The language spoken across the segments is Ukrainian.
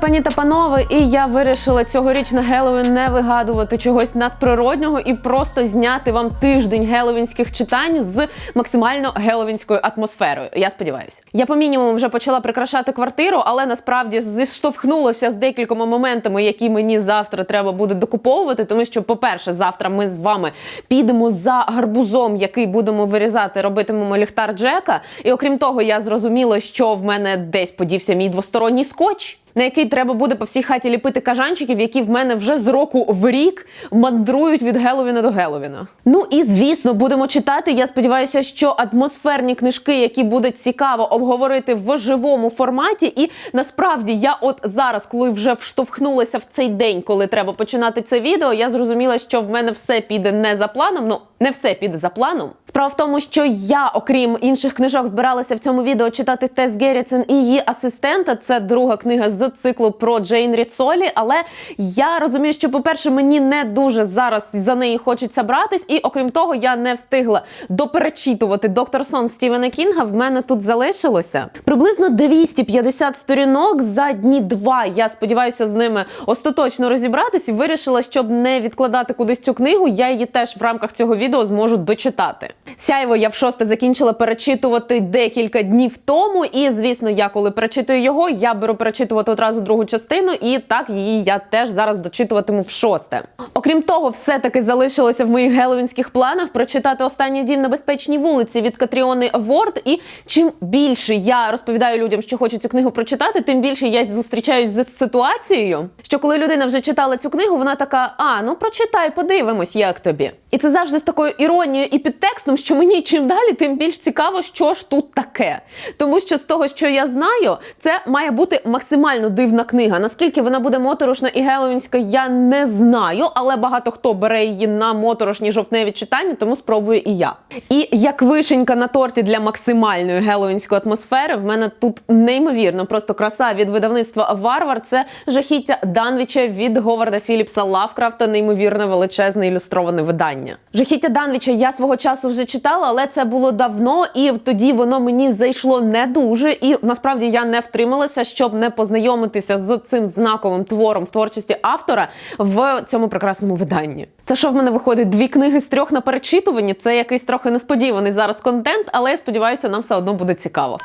Пані та панове! І я вирішила цьогоріч на Геловін не вигадувати чогось надприроднього і просто зняти вам тиждень геловінських читань з максимально геловінською атмосферою. Я сподіваюся. Я по мінімуму вже почала прикрашати квартиру, але насправді зіштовхнулася з декількома моментами, які мені завтра треба буде докуповувати. Тому що, по-перше, завтра ми з вами підемо за гарбузом, який будемо вирізати, робитимемо ліхтар Джека. І окрім того, я зрозуміла, що в мене десь подівся мій двосторонній скотч. На який треба буде по всій хаті ліпити кажанчиків, які в мене вже з року в рік мандрують від Геловіна до Геловіна. Ну і звісно, будемо читати. Я сподіваюся, що атмосферні книжки, які буде цікаво обговорити в живому форматі. І насправді я, от зараз, коли вже вштовхнулася в цей день, коли треба починати це відео, я зрозуміла, що в мене все піде не за планом. Ну не все піде за планом. Справа в тому, що я, окрім інших книжок, збиралася в цьому відео читати Тес Герріцен і її асистента. Це друга книга з циклу про Джейн Ріцолі. Але я розумію, що, по-перше, мені не дуже зараз за неї хочеться братись, і окрім того, я не встигла доперечитувати доктор Сон Стівена Кінга. В мене тут залишилося приблизно 250 сторінок за дні два. Я сподіваюся з ними остаточно розібратись і вирішила, щоб не відкладати кудись цю книгу. Я її теж в рамках цього відео зможу дочитати. Сяйво я в шосте закінчила перечитувати декілька днів тому. І звісно, я коли перечитую його, я беру перечитувати одразу другу частину, і так її я теж зараз дочитуватиму в шосте. Окрім того, все-таки залишилося в моїх геловінських планах прочитати останній дім на безпечній вулиці від Катріони Ворд. І чим більше я розповідаю людям, що хочу цю книгу прочитати, тим більше я зустрічаюсь з ситуацією, що коли людина вже читала цю книгу, вона така: а ну прочитай, подивимось, як тобі. І це завжди з такою іронією і підтекстом, що мені чим далі, тим більш цікаво, що ж тут таке. Тому що з того, що я знаю, це має бути максимально дивна книга. Наскільки вона буде моторошна і геловінська, я не знаю, але багато хто бере її на моторошні жовтневі читання, тому спробую і я. І як вишенька на торті для максимальної геловінської атмосфери, в мене тут неймовірно просто краса від видавництва Варвар. Це жахіття Данвіча від Говарда Філіпса Лавкрафта, неймовірне величезне ілюстроване видання. Жахіття Данвіча я свого часу вже читала, але це було давно, і тоді воно мені зайшло не дуже. І насправді я не втрималася, щоб не познайомитися з цим знаковим твором в творчості автора в цьому прекрасному виданні. Це що в мене виходить дві книги з трьох на перечитуванні. Це якийсь трохи несподіваний зараз контент, але я сподіваюся, нам все одно буде цікаво.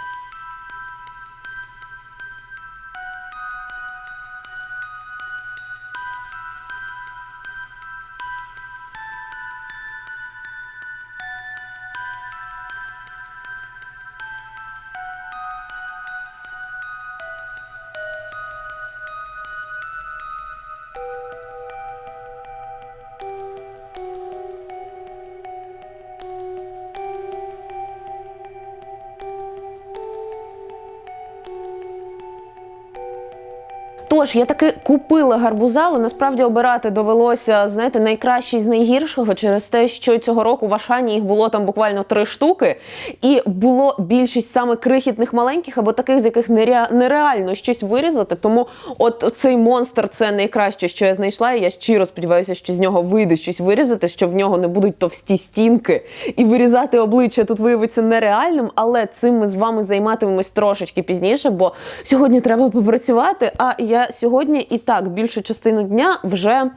Тож я таки купила гарбуза, але насправді обирати довелося знаєте, найкращий з найгіршого через те, що цього року в Ашані їх було там буквально три штуки, і було більшість саме крихітних маленьких або таких, з яких нереально щось вирізати. Тому от цей монстр це найкраще, що я знайшла. І я щиро сподіваюся, що з нього вийде щось вирізати, що в нього не будуть товсті стінки, і вирізати обличчя тут виявиться нереальним. Але цим ми з вами займатимемось трошечки пізніше, бо сьогодні треба попрацювати. А я сьогодні і так більшу частину дня вже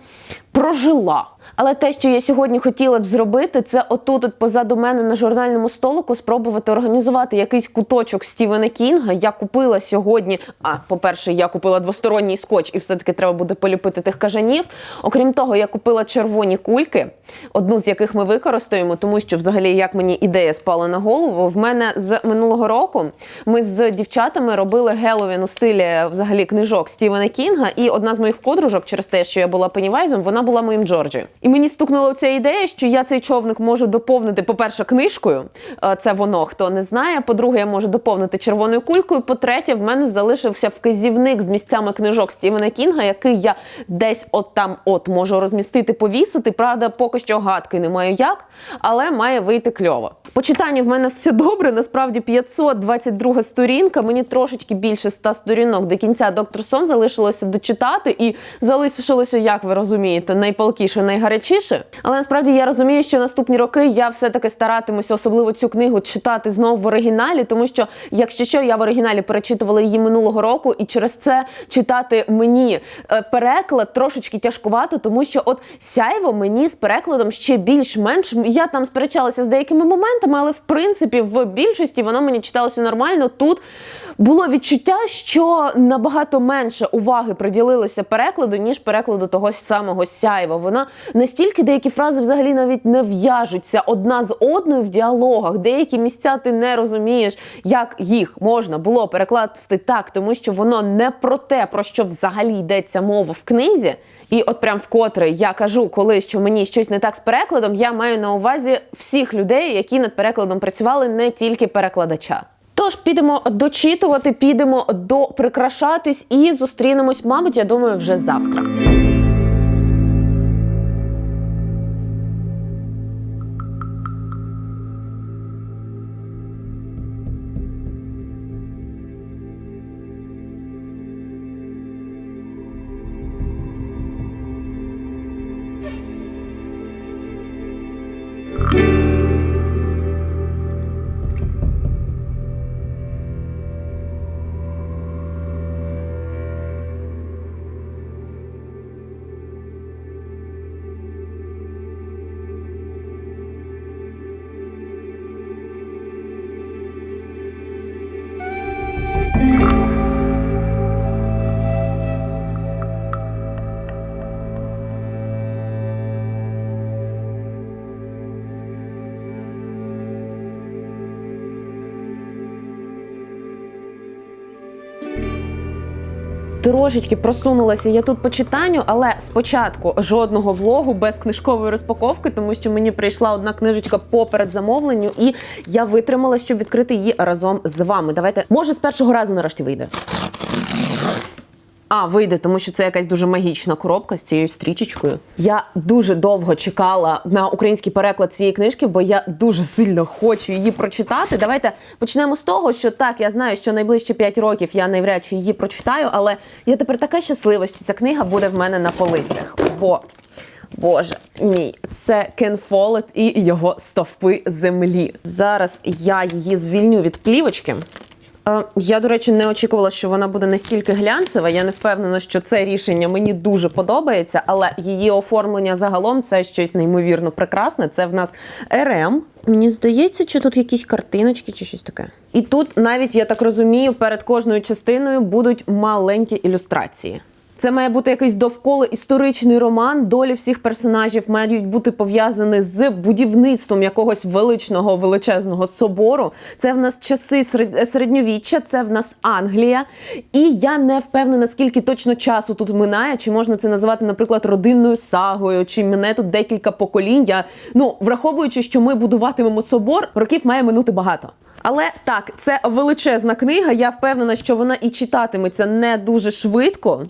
прожила. Але те, що я сьогодні хотіла б зробити, це отут, от позаду мене на журнальному столику, спробувати організувати якийсь куточок Стівена Кінга. Я купила сьогодні. А по-перше, я купила двосторонній скотч, і все-таки треба буде поліпити тих кажанів. Окрім того, я купила червоні кульки, одну з яких ми використаємо, тому що взагалі як мені ідея спала на голову. В мене з минулого року ми з дівчатами робили Геловін у стилі взагалі книжок Стівена Кінга. І одна з моїх подружок, через те, що я була Пеннівайзом, вона була моїм Джорджі. І мені стукнула ця ідея, що я цей човник можу доповнити, по-перше, книжкою. е, Це воно, хто не знає. По-друге, я можу доповнити червоною кулькою. По-третє, в мене залишився вказівник з місцями книжок Стівена Кінга, який я десь от там от можу розмістити, повісити. Правда, поки що гадки не маю як, але має вийти кльово. По читанню в мене все добре. Насправді 522 сторінка. Мені трошечки більше 100 сторінок до кінця доктор Сон залишилося. Залишилося дочитати, і залишилося, як ви розумієте, найпалкіше, найгарячіше. Але насправді я розумію, що наступні роки я все-таки старатимуся, особливо цю книгу читати знову в оригіналі, тому що, якщо що, я в оригіналі перечитувала її минулого року, і через це читати мені е, переклад трошечки тяжкувато, тому що от сяйво мені з перекладом ще більш-менш я там сперечалася з деякими моментами, але в принципі в більшості воно мені читалося нормально. Тут було відчуття, що набагато менше уваги приділилося перекладу, ніж перекладу того самого сяйва. Вона настільки деякі фрази взагалі навіть не в'яжуться одна з одною в діалогах. Деякі місця ти не розумієш, як їх можна було перекласти так, тому що воно не про те, про що взагалі йдеться мова в книзі. І от прям вкотре я кажу, коли що мені щось не так з перекладом, я маю на увазі всіх людей, які над перекладом працювали, не тільки перекладача. Тож підемо дочитувати, підемо до прикрашатись і зустрінемось, мабуть, я думаю, вже завтра. Трошечки просунулася я тут по читанню, але спочатку жодного влогу без книжкової розпаковки, тому що мені прийшла одна книжечка поперед замовленню, і я витримала, щоб відкрити її разом з вами. Давайте, може, з першого разу нарешті вийде. А, вийде, тому що це якась дуже магічна коробка з цією стрічечкою. Я дуже довго чекала на український переклад цієї книжки, бо я дуже сильно хочу її прочитати. Давайте почнемо з того, що так, я знаю, що найближче 5 років я навряд чи її прочитаю, але я тепер така щаслива, що ця книга буде в мене на полицях. Бо Боже мій, це Кен Фолет і його стовпи землі. Зараз я її звільню від плівочки. Е, Я, до речі, не очікувала, що вона буде настільки глянцева. Я не впевнена, що це рішення мені дуже подобається, але її оформлення загалом це щось неймовірно прекрасне. Це в нас РМ. Мені здається, чи тут якісь картиночки, чи щось таке. І тут навіть я так розумію, перед кожною частиною будуть маленькі ілюстрації. Це має бути якийсь довкола історичний роман. Долі всіх персонажів мають бути пов'язані з будівництвом якогось величного величезного собору. Це в нас часи середньовіччя, це в нас Англія. І я не впевнена, скільки точно часу тут минає, чи можна це називати, наприклад, родинною сагою, чи мене тут декілька поколінь. Я ну враховуючи, що ми будуватимемо собор, років має минути багато. Але так, це величезна книга. Я впевнена, що вона і читатиметься не дуже швидко.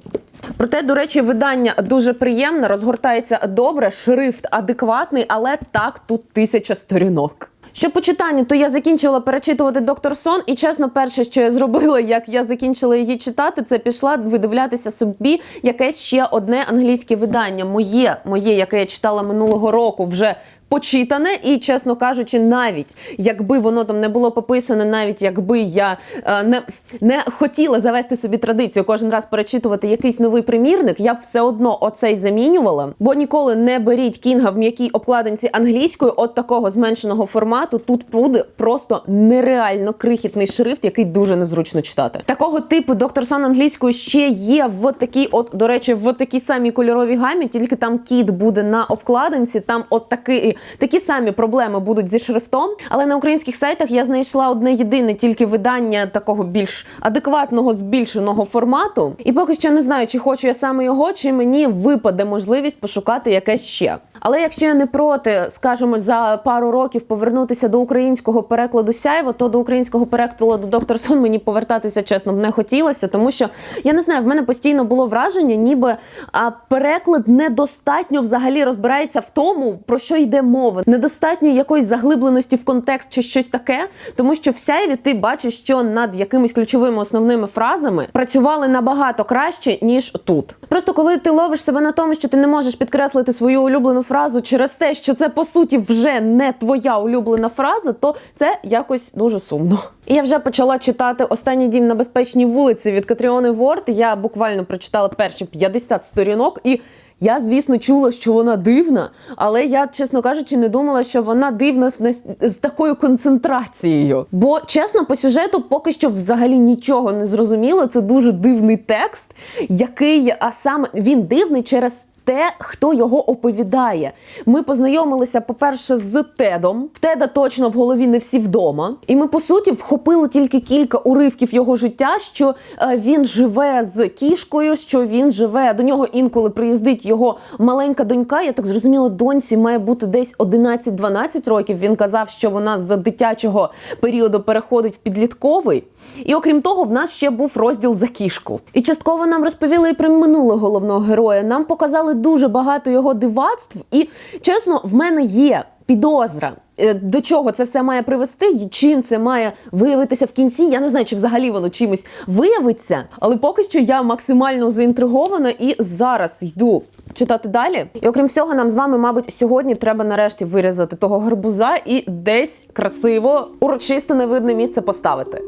Проте, до речі, видання дуже приємне, розгортається добре, шрифт адекватний, але так, тут тисяча сторінок. Що по читанню, то я закінчила перечитувати доктор Сон, і чесно, перше, що я зробила, як я закінчила її читати, це пішла видивлятися собі якесь ще одне англійське видання. Моє, моє, яке я читала минулого року, вже почитане, і чесно кажучи, навіть якби воно там не було пописане, навіть якби я е, не, не хотіла завести собі традицію кожен раз перечитувати якийсь новий примірник, я б все одно оцей замінювала. Бо ніколи не беріть кінга в м'якій обкладинці англійською, от такого зменшеного формату. Тут буде просто нереально крихітний шрифт, який дуже незручно читати. Такого типу доктор Сон англійською ще є в такій, от до речі, в такій самій кольоровій гамі, тільки там кіт буде на обкладинці. Там от такий такі самі проблеми будуть зі шрифтом. Але на українських сайтах я знайшла одне єдине тільки видання такого більш адекватного збільшеного формату. І поки що не знаю, чи хочу я саме його, чи мені випаде можливість пошукати якесь ще. Але якщо я не проти, скажімо, за пару років повернутися до українського перекладу сяйво, то до українського перекладу доктор Сон мені повертатися чесно б не хотілося, тому що я не знаю, в мене постійно було враження, ніби а, переклад недостатньо взагалі розбирається в тому, про що йде мова. Недостатньо якоїсь заглибленості в контекст чи щось таке, тому що в сяйві ти бачиш, що над якимись ключовими основними фразами працювали набагато краще ніж тут. Просто коли ти ловиш себе на тому, що ти не можеш підкреслити свою улюблену фразу через те, що це по суті вже не твоя улюблена фраза, то це якось дуже сумно. І я вже почала читати останній дім на безпечній вулиці від Катріони Ворд. Я буквально прочитала перші 50 сторінок і. Я, звісно, чула, що вона дивна, але я, чесно кажучи, не думала, що вона дивна з, з такою концентрацією. Бо, чесно, по сюжету поки що взагалі нічого не зрозуміло. Це дуже дивний текст, який а саме він дивний через. Те, хто його оповідає. Ми познайомилися, по-перше, з Тедом. Теда точно в голові не всі вдома. І ми, по суті, вхопили тільки кілька уривків його життя, що е, він живе з кішкою, що він живе до нього інколи приїздить його маленька донька. Я так зрозуміла, доньці має бути десь 11-12 років. Він казав, що вона з дитячого періоду переходить в підлітковий. І окрім того, в нас ще був розділ за кішку. І частково нам розповіли і про минуле головного героя. Нам показали дуже багато його дивацтв. І чесно, в мене є підозра. е, До чого це все має привести, чим це має виявитися в кінці? Я не знаю, чи взагалі воно чимось виявиться, але поки що я максимально заінтригована і зараз йду читати далі. І окрім всього, нам з вами, мабуть, сьогодні треба нарешті вирізати того гарбуза і десь красиво, урочисто невидне місце поставити.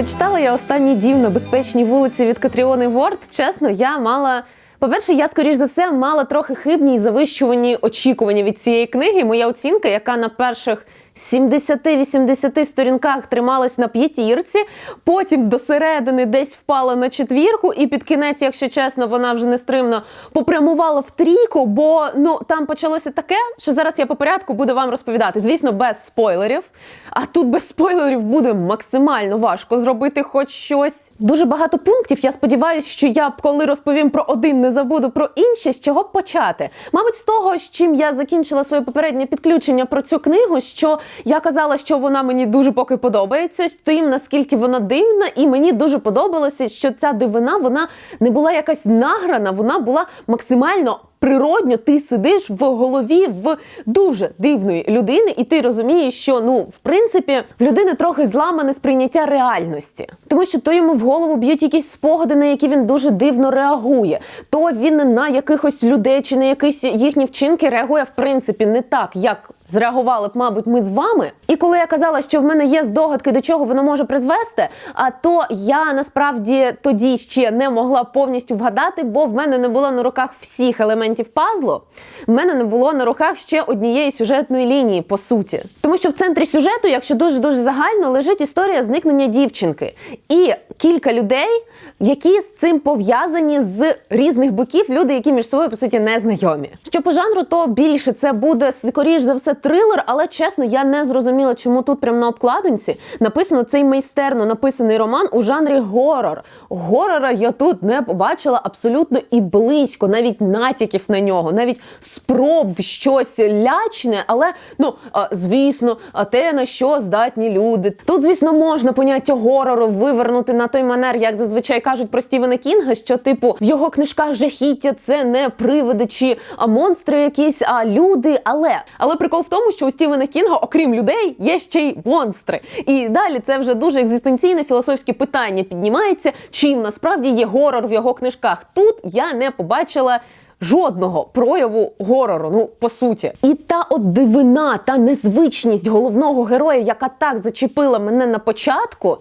Дочитала я останній дім на безпечній вулиці від Катріони Ворд. Чесно, я мала. По-перше, я, скоріш за все, мала трохи хибні і завищувані очікування від цієї книги. Моя оцінка, яка на перших 70-80 сторінках трималась на п'ятірці, потім до середини десь впала на четвірку, і під кінець, якщо чесно, вона вже нестримно попрямувала в трійку, бо ну там почалося таке, що зараз я по порядку буду вам розповідати. Звісно, без спойлерів. А тут без спойлерів буде максимально важко зробити хоч щось. Дуже багато пунктів. Я сподіваюся, що я коли розповім про один, не забуду про інші. З чого почати? Мабуть, з того, з чим я закінчила своє попереднє підключення про цю книгу, що я казала, що вона мені дуже поки подобається, тим наскільки вона дивна, і мені дуже подобалося, що ця дивина вона не була якась награна, вона була максимально. Природньо ти сидиш в голові в дуже дивної людини, і ти розумієш, що ну в принципі в людини трохи зламане сприйняття реальності, тому що то йому в голову б'ють якісь спогади, на які він дуже дивно реагує. То він на якихось людей чи на якісь їхні вчинки реагує в принципі не так, як зреагували б, мабуть, ми з вами. І коли я казала, що в мене є здогадки, до чого воно може призвести, а то я насправді тоді ще не могла повністю вгадати, бо в мене не було на руках всіх елементів пазлу. В мене не було на руках ще однієї сюжетної лінії, по суті. Тому що в центрі сюжету, якщо дуже дуже загально, лежить історія зникнення дівчинки. І кілька людей, які з цим пов'язані з різних боків, люди, які між собою по суті не знайомі. Що по жанру, то більше це буде скоріш за все трилер, але чесно, я не зрозуміла, чому тут прямо на обкладинці написано цей майстерно написаний роман у жанрі горор. Горора я тут не побачила абсолютно і близько, навіть натяків на нього, навіть спроб в щось лячне, але ну звісно, те на що здатні люди. Тут, звісно, можна поняття горору вивернути на той манер, як зазвичай кажуть про Стівена Кінга, що типу в його книжках жахіття це не привиди чи а монстри якісь, а люди. Але але прикол в тому, що у Стівена Кінга, окрім людей, є ще й монстри. І далі це вже дуже екзистенційне філософське питання піднімається. Чим насправді є горор в його книжках? Тут я не побачила. Жодного прояву горору, ну по суті, і та от дивина, та незвичність головного героя, яка так зачепила мене на початку,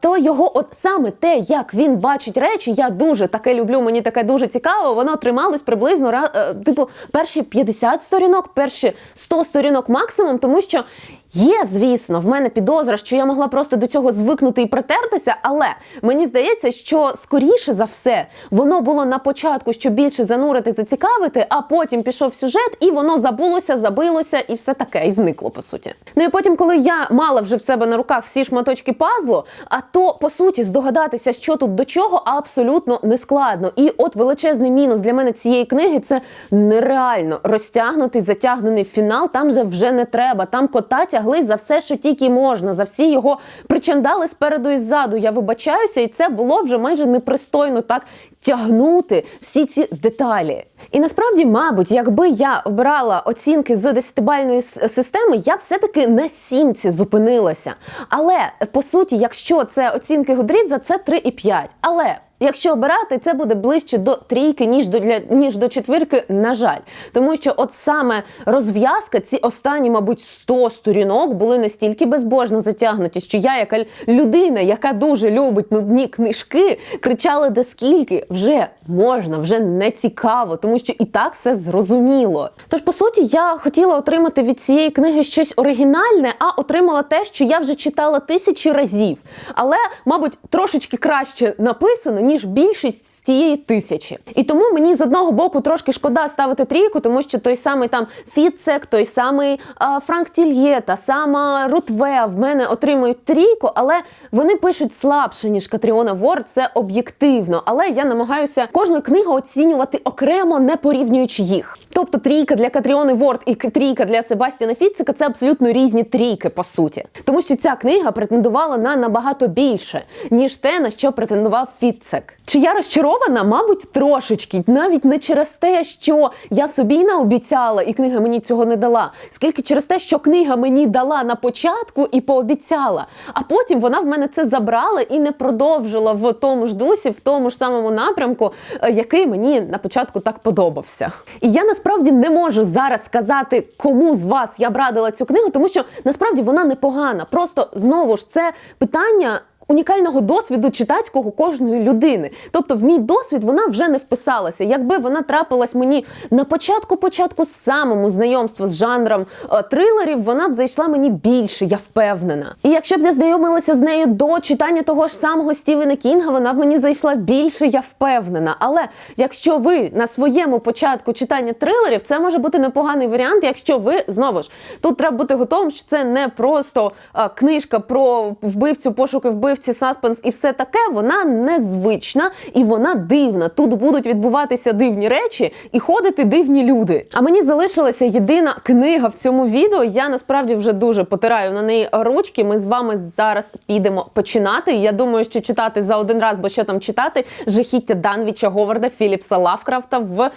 то його, от саме те, як він бачить речі, я дуже таке люблю. Мені таке дуже цікаво. Воно трималось приблизно е, типу перші 50 сторінок, перші 100 сторінок максимум, тому що Є, звісно, в мене підозра, що я могла просто до цього звикнути і притертися, але мені здається, що скоріше за все воно було на початку, щоб більше занурити, зацікавити, а потім пішов сюжет, і воно забулося, забилося і все таке, і зникло по суті. Ну і потім, коли я мала вже в себе на руках всі шматочки пазлу, а то по суті здогадатися, що тут до чого, абсолютно не складно. І от величезний мінус для мене цієї книги це нереально розтягнутий, затягнений фінал. Там же вже не треба. Там кота тягли за все, що тільки можна, за всі його причандали спереду і ззаду. Я вибачаюся, і це було вже майже непристойно так тягнути всі ці деталі. І насправді, мабуть, якби я обирала оцінки з десятибальної системи, я все-таки на сімці зупинилася. Але по суті, якщо це оцінки Гудрідза, це 3,5. Але Якщо обирати, це буде ближче до трійки, ніж до для ніж до четвірки, на жаль. Тому що от саме розв'язка, ці останні, мабуть, 100 сторінок були настільки безбожно затягнуті, що я, яка людина, яка дуже любить нудні книжки, кричала де скільки вже можна, вже не цікаво, тому що і так все зрозуміло. Тож, по суті, я хотіла отримати від цієї книги щось оригінальне, а отримала те, що я вже читала тисячі разів. Але, мабуть, трошечки краще написано, ніж більшість з тієї тисячі. І тому мені з одного боку трошки шкода ставити трійку, тому що той самий там Фіцек, той самий а, Франк Тільє, та сама Рутве в мене отримують трійку, але вони пишуть слабше, ніж Катріона Ворд, це об'єктивно. Але я намагаюся кожну книгу оцінювати окремо, не порівнюючи їх. Тобто трійка для Катріони Ворд і трійка для Себастіна Фіцика це абсолютно різні трійки, по суті. Тому що ця книга претендувала на набагато більше, ніж те, на що претендував Фіцек. Чи я розчарована? Мабуть, трошечки, навіть не через те, що я собі наобіцяла, і книга мені цього не дала, скільки через те, що книга мені дала на початку і пообіцяла, а потім вона в мене це забрала і не продовжила в тому ж дусі, в тому ж самому напрямку, е, який мені на початку так подобався. І я насправді не можу зараз сказати, кому з вас я б радила цю книгу, тому що насправді вона непогана. Просто знову ж це питання. Унікального досвіду читацького кожної людини. Тобто, в мій досвід вона вже не вписалася. Якби вона трапилась мені на початку, початку самому знайомства з жанром е, трилерів, вона б зайшла мені більше, я впевнена. І якщо б я знайомилася з нею до читання того ж самого Стівена Кінга, вона б мені зайшла більше, я впевнена. Але якщо ви на своєму початку читання трилерів, це може бути непоганий варіант, якщо ви знову ж тут треба бути готовим, що це не просто е, книжка про вбивцю, пошуки вбивці вбивці, саспенс і все таке, вона незвична і вона дивна. Тут будуть відбуватися дивні речі і ходити дивні люди. А мені залишилася єдина книга в цьому відео. Я насправді вже дуже потираю на неї ручки. Ми з вами зараз підемо починати. Я думаю, що читати за один раз, бо що там читати жахіття Данвіча Говарда Філіпса Лавкрафта в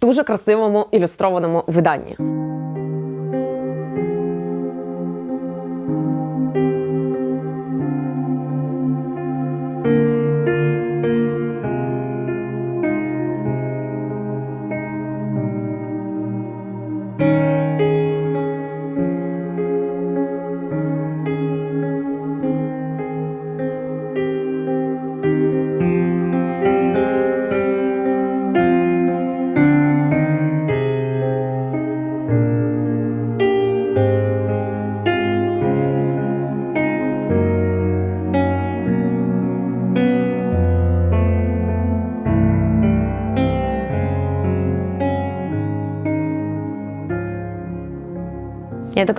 дуже красивому ілюстрованому виданні.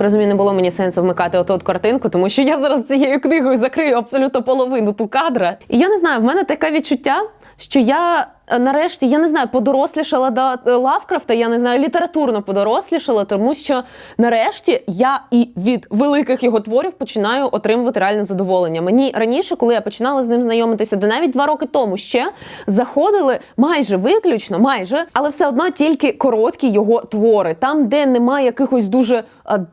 Так розумію, не було мені сенсу вмикати оту от картинку, тому що я зараз цією книгою закрию абсолютно половину ту кадра. І я не знаю, в мене таке відчуття, що я нарешті я не знаю, подорослішала до е, Лавкрафта, я не знаю, літературно подорослішала, тому що нарешті я і від великих його творів починаю отримувати реальне задоволення. Мені раніше, коли я починала з ним знайомитися, де навіть два роки тому ще заходили майже виключно, майже, але все одно тільки короткі його твори, там, де немає якихось дуже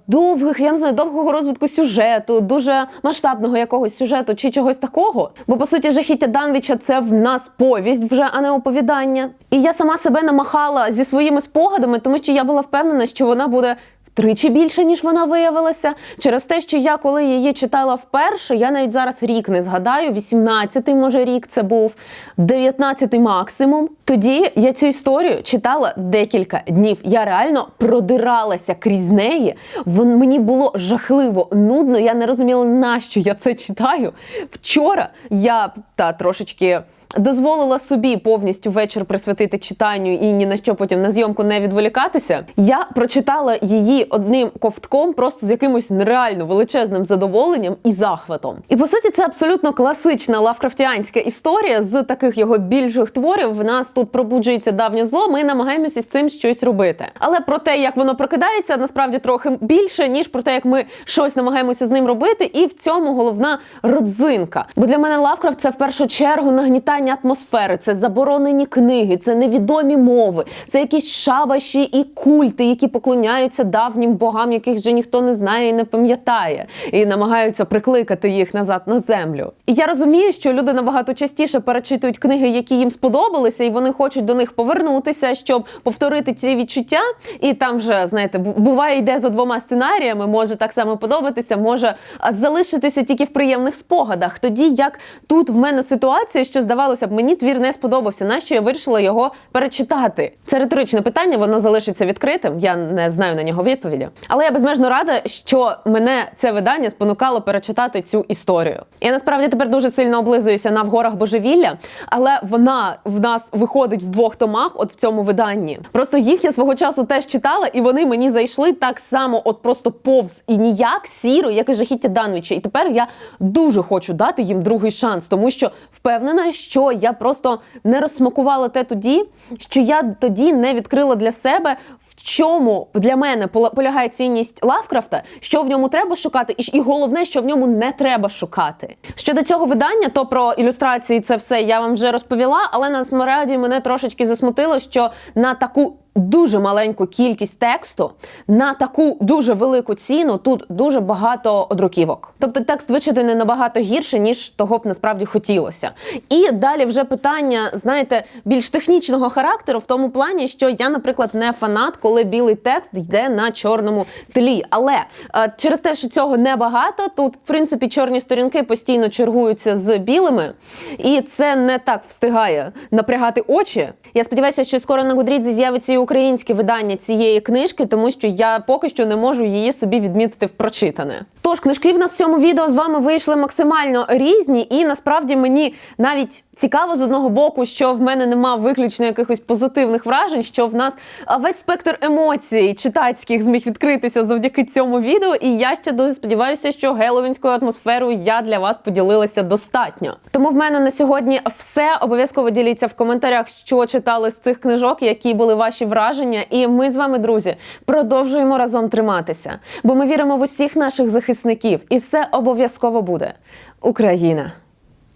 довгих, я не знаю, довгого розвитку сюжету, дуже масштабного якогось сюжету чи чогось такого. Бо по суті, жахіття Данвіча це в нас повість вже, а не оповідання. І я сама себе намахала зі своїми спогадами, тому що я була впевнена, що вона буде. Втричі більше, ніж вона виявилася, через те, що я коли її читала вперше, я навіть зараз рік не згадаю, 18-й, може рік це був, 19-й максимум. Тоді я цю історію читала декілька днів. Я реально продиралася крізь неї. Вон мені було жахливо нудно. Я не розуміла, нащо я це читаю. Вчора я та трошечки. Дозволила собі повністю вечір присвятити читанню і ні на що потім на зйомку не відволікатися. Я прочитала її одним ковтком, просто з якимось нереально величезним задоволенням і захватом. І по суті, це абсолютно класична лавкрафтіанська історія з таких його більших творів. В нас тут пробуджується давнє зло. Ми намагаємося з цим щось робити. Але про те, як воно прокидається, насправді трохи більше ніж про те, як ми щось намагаємося з ним робити. І в цьому головна родзинка. Бо для мене Лавкрафт це в першу чергу нагнітання атмосфери, це заборонені книги, це невідомі мови, це якісь шабаші і культи, які поклоняються давнім богам, яких вже ніхто не знає і не пам'ятає, і намагаються прикликати їх назад на землю. І я розумію, що люди набагато частіше перечитують книги, які їм сподобалися, і вони хочуть до них повернутися, щоб повторити ці відчуття. І там вже знаєте, буває йде за двома сценаріями, може так само подобатися, може залишитися тільки в приємних спогадах. Тоді як тут в мене ситуація, що здавалося б, мені твір не сподобався. Нащо я вирішила його перечитати? Це риторичне питання, воно залишиться відкритим. Я не знаю на нього відповіді. Але я безмежно рада, що мене це видання спонукало перечитати цю історію. Я насправді тепер дуже сильно облизуюся на в горах божевілля, але вона в нас виходить в двох томах, от в цьому виданні. Просто їх я свого часу теж читала, і вони мені зайшли так само, от просто повз і ніяк сіро, як і жахіття Данвіча. І тепер я дуже хочу дати їм другий шанс, тому що впевнена, що я просто не розсмакувала те тоді, що я тоді не відкрила для себе, в чому для мене полягає цінність Лавкрафта, що в ньому треба шукати, і головне, що в ньому не треба шукати. Щодо цього видання, то про ілюстрації це все я вам вже розповіла, але насправді мене трошечки засмутило, що на таку дуже маленьку кількість тексту на таку дуже велику ціну. Тут дуже багато одруківок. Тобто текст вичитаний набагато гірше, ніж того б насправді хотілося. І далі вже питання, знаєте, більш технічного характеру в тому плані, що я, наприклад, не фанат, коли білий текст йде на чорному тлі. Але е, через те, що цього небагато, тут в принципі чорні сторінки постійно чергуються з білими, і це не так встигає напрягати очі. Я сподіваюся, що скоро на Гудрідзі з'явиться і українське видання цієї книжки, тому що я поки що не можу її собі відмітити в прочитане. Тож книжки в нас в цьому відео з вами вийшли максимально різні, і насправді мені навіть Цікаво з одного боку, що в мене нема виключно якихось позитивних вражень, що в нас весь спектр емоцій читацьких зміг відкритися завдяки цьому відео. І я ще дуже сподіваюся, що геловінською атмосферою я для вас поділилася достатньо. Тому в мене на сьогодні все. Обов'язково діліться в коментарях, що читали з цих книжок, які були ваші враження. І ми з вами, друзі, продовжуємо разом триматися, бо ми віримо в усіх наших захисників, і все обов'язково буде. Україна!